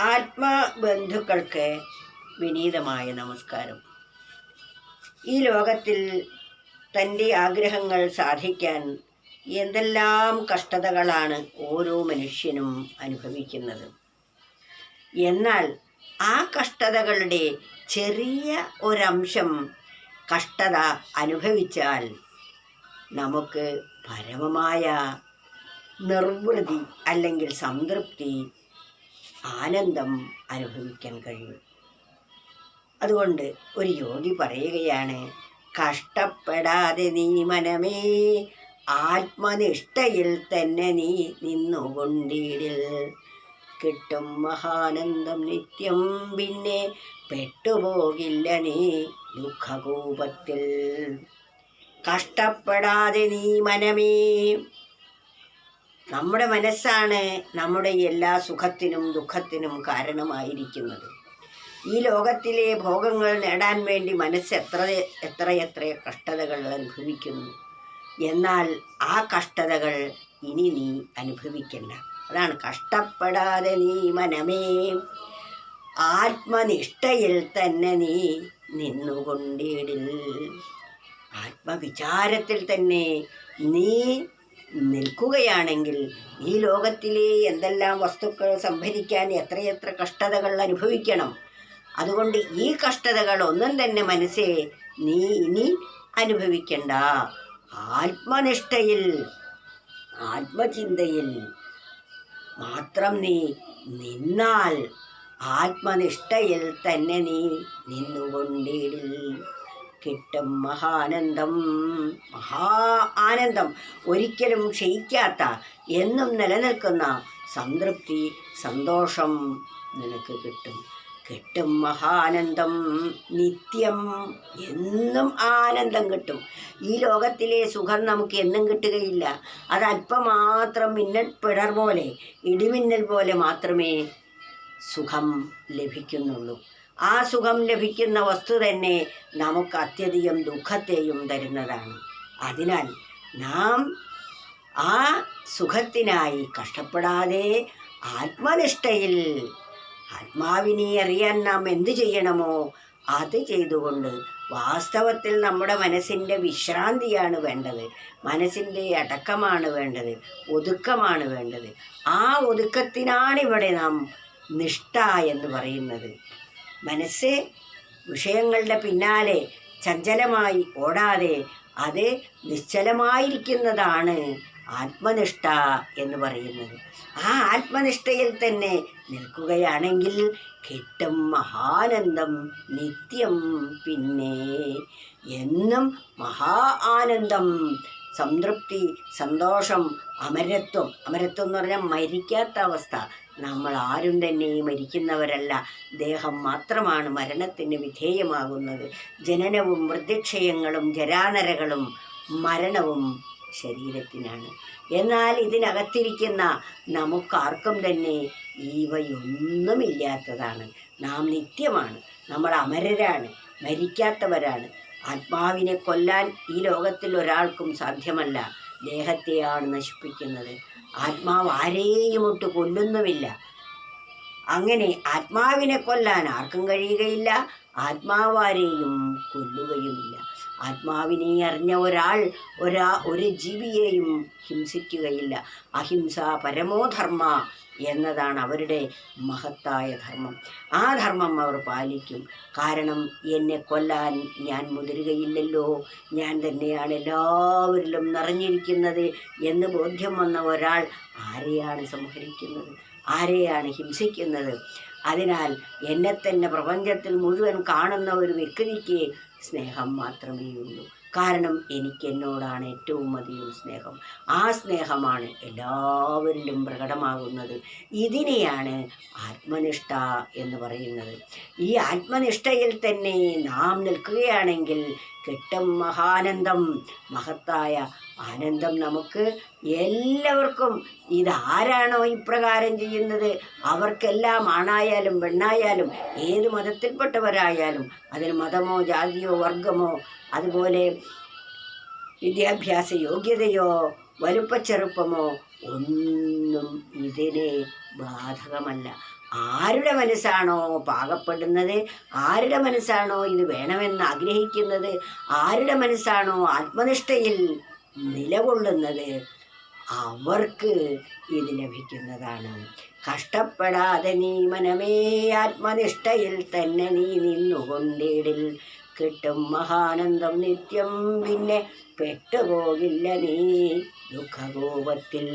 ആത്മബന്ധുക്കൾക്ക് വിനീതമായ നമസ്കാരം. ഈ ലോകത്തിൽ തന്റെ ആഗ്രഹങ്ങൾ സാധിക്കാൻ എന്തെല്ലാം കഷ്ടതകളാണ് ഓരോ മനുഷ്യനും അനുഭവിക്കുന്നത്. എന്നാൽ ആ കഷ്ടതകളുടെ ചെറിയ ഒരംശം കഷ്ടത അനുഭവിച്ചാൽ നമുക്ക് പരമമായ നിർവൃതി അല്ലെങ്കിൽ സംതൃപ്തി ആനന്ദം അനുഭവിക്കാൻ കഴിയും. അതുകൊണ്ട് ഒരു യോഗി പറയുകയാണ് കഷ്ടപ്പെടാതെ നീ മനമേ ആത്മനിഷ്ഠയിൽ തന്നെ നീ നിന്നുകൊണ്ടിടിൽ കിട്ടും മഹാനന്ദം നിത്യം പിന്നെ പെട്ടുപോകില്ല നീ ദുഃഖകൂപത്തിൽ. കഷ്ടപ്പെടാതെ നീ മനമേ നമ്മുടെ മനസ്സാണ് നമ്മുടെ എല്ലാ സുഖത്തിനും ദുഃഖത്തിനും കാരണമായിരിക്കുന്നത്. ഈ ലോകത്തിലെ ഭോഗങ്ങൾ നേടാൻ വേണ്ടി മനസ്സ് എത്ര എത്രയെത്ര കഷ്ടതകൾ അനുഭവിക്കുന്നു. എന്നാൽ ആ കഷ്ടതകൾ ഇനി നീ അനുഭവിക്കണ്ട. അതാണ് കഷ്ടപ്പെടാതെ നീ മനമേ. ആത്മനിഷ്ഠയിൽ തന്നെ നീ നിന്നുകൊണ്ടിടിൽ. ആത്മവിചാരത്തിൽ തന്നെ നീ നിൽക്കുകയാണെങ്കിൽ ഈ ലോകത്തിലെ എന്തെല്ലാം വസ്തുക്കൾ സംഭരിക്കാൻ എത്രയെത്ര കഷ്ടതകൾ അനുഭവിക്കണം. അതുകൊണ്ട് ഈ കഷ്ടതകൾ ഒന്നും തന്നെ മനസ്സേ നീ ഇനി അനുഭവിക്കണ്ട. ആത്മനിഷ്ഠയിൽ ആത്മചിന്തയിൽ മാത്രം നീ നിന്നാൽ ആത്മനിഷ്ഠയിൽ തന്നെ നീ നിന്നുകൊണ്ടിടിൽ കിട്ടും മഹാനന്ദം. മഹാ ആനന്ദം. ഒരിക്കലും ക്ഷയിക്കാത്ത എന്നും നിലനിൽക്കുന്ന സംതൃപ്തി സന്തോഷം നിനക്ക് കിട്ടും. കിട്ടും മഹാനന്ദം. നിത്യം എന്നും ആനന്ദം കിട്ടും. ഈ ലോകത്തിലെ സുഖം നമുക്ക് എന്നും കിട്ടുകയില്ല. അത് അല്പം മാത്രം മിന്നൽ പിടർ പോലെ ഇടിമിന്നൽ പോലെ മാത്രമേ സുഖം ലഭിക്കുന്നുള്ളൂ. ആ സുഖം ലഭിക്കുന്ന വസ്തു തന്നെ നമുക്ക് അത്യധികം ദുഃഖത്തെയും തരുന്നതാണ്. അതിനാൽ നാം ആ സുഖത്തിനായി കഷ്ടപ്പെടാതെ ആത്മനിഷ്ഠയിൽ ആത്മാവിനെ അറിയാൻ നാം എന്ത് ചെയ്യണമോ അത് ചെയ്തുകൊണ്ട് വാസ്തവത്തിൽ നമ്മുടെ മനസ്സിന്റെ വിശ്രാന്തിയാണ് വേണ്ടത്. മനസ്സിന്റെ അടക്കമാണ് വേണ്ടത്. ഒതുക്കമാണ് വേണ്ടത്. ആ ഒതുക്കത്തിനാണ് ഇവിടെ നാം നിഷ്ഠ എന്ന് പറയുന്നത്. മനസ്സ് വിഷയങ്ങളുടെ പിന്നാലെ ചഞ്ചലമായി ഓടാതെ അത് നിശ്ചലമായിരിക്കുന്നതാണ് ആത്മനിഷ്ഠ എന്ന് പറയുന്നത്. ആ ആത്മനിഷ്ഠയിൽ തന്നെ നിൽക്കുകയാണെങ്കിൽ കിട്ടും മഹാനന്ദം നിത്യം പിന്നെ എന്നും മഹാ ആനന്ദം സംതൃപ്തി സന്തോഷം അമരത്വം. അമരത്വം എന്ന് പറഞ്ഞാൽ മരിക്കാത്ത അവസ്ഥ. നമ്മൾ ആരും തന്നെ മരിക്കുന്നവരല്ല. ദേഹം മാത്രമാണ് മരണത്തിന് വിധേയമാകുന്നത്. ജനനവും വൃദ്ധിക്ഷയങ്ങളും ജരാനരകളും മരണവും ശരീരത്തിനാണ്. എന്നാൽ ഇതിനകത്തിരിക്കുന്ന നമുക്കാർക്കും തന്നെ ഇവയൊന്നുമില്ലാത്തതാണ് നാം നിത്യമാണ്. നമ്മൾ അമരരാണ്. മരിക്കാത്തവരാണ്. ആത്മാവിനെ കൊല്ലാൻ ഈ ലോകത്തിൽ ഒരാൾക്കും സാധ്യമല്ല. ദേഹത്തെയാണ് നശിപ്പിക്കുന്നത്. ആത്മാവ് ആരെയും ഒട്ട് കൊല്ലുന്നുമില്ല. അങ്ങനെ ആത്മാവിനെ കൊല്ലാൻ ആർക്കും കഴിയുകയില്ല. ആത്മാവാരെയും കൊല്ലുകയുമില്ല. ആത്മാവിനെ അറിഞ്ഞ ഒരാൾ ഒരാ ഒരു ജീവിയെയും ഹിംസിക്കുകയില്ല. അഹിംസ പരമോധർമ്മ എന്നതാണ് അവരുടെ മഹത്തായ ധർമ്മം. ആ ധർമ്മം അവർ പാലിക്കും. കാരണം എന്നെ കൊല്ലാൻ ഞാൻ മുതിരുകയില്ലല്ലോ. ഞാൻ തന്നെയാണ് എല്ലാവരിലും നിറഞ്ഞിരിക്കുന്നത് എന്ന് ബോധ്യം വന്ന ഒരാൾ ആരെയാണ് സംഹരിക്കുന്നത്? ആരെയാണ് ഹിംസിക്കുന്നത്? അതിനാൽ എന്നെ തന്നെ പ്രപഞ്ചത്തിൽ മുഴുവൻ കാണുന്ന ഒരു വ്യക്തിക്ക് സ്നേഹം മാത്രമേ ഉള്ളൂ. കാരണം എനിക്ക് എന്നോടാണ് ഏറ്റവും അധികം സ്നേഹം. ആ സ്നേഹമാണ് എല്ലാവരിലും പ്രകടമാകുന്നത്. ഇതിനെയാണ് ആത്മനിഷ്ഠ എന്ന് പറയുന്നത്. ഈ ആത്മനിഷ്ഠയിൽ തന്നെ നാം നിൽക്കുകയാണെങ്കിൽ കിട്ടും മഹാനന്ദം മഹത്തായ ആനന്ദം നമുക്ക് എല്ലാവർക്കും. ഇതാരാണോ ഇപ്രകാരം ചെയ്യുന്നത്? അവർക്കെല്ലാം ആണായാലും പെണ്ണായാലും ഏത് മതത്തിൽപ്പെട്ടവരായാലും അതിന് മതമോ ജാതിയോ വർഗമോ അതുപോലെ വിദ്യാഭ്യാസ യോഗ്യതയോ വലുപ്പച്ചെറുപ്പമോ ഒന്നും ഇതിനെ ബാധകമല്ല. ആരുടെ മനസ്സാണോ പാകപ്പെടുന്നത്? ആരുടെ മനസ്സാണോ ഇത് വേണമെന്ന് ആഗ്രഹിക്കുന്നത്? ആരുടെ മനസ്സാണോ ആത്മനിഷ്ഠയിൽ നിലകൊള്ളുന്നത് അവർക്ക് ഇത് ലഭിക്കുന്നതാണ്. കഷ്ടപ്പെടാതെ നീ മനമേ ആത്മനിഷ്ഠയിൽ തന്നെ നീ നിന്നുകൊണ്ടിടിൽ. കിട്ടും മഹാനന്ദം നിത്യം പിന്നെ പെട്ടുപോകില്ല നീ ദുഃഖകോപത്തിൽ.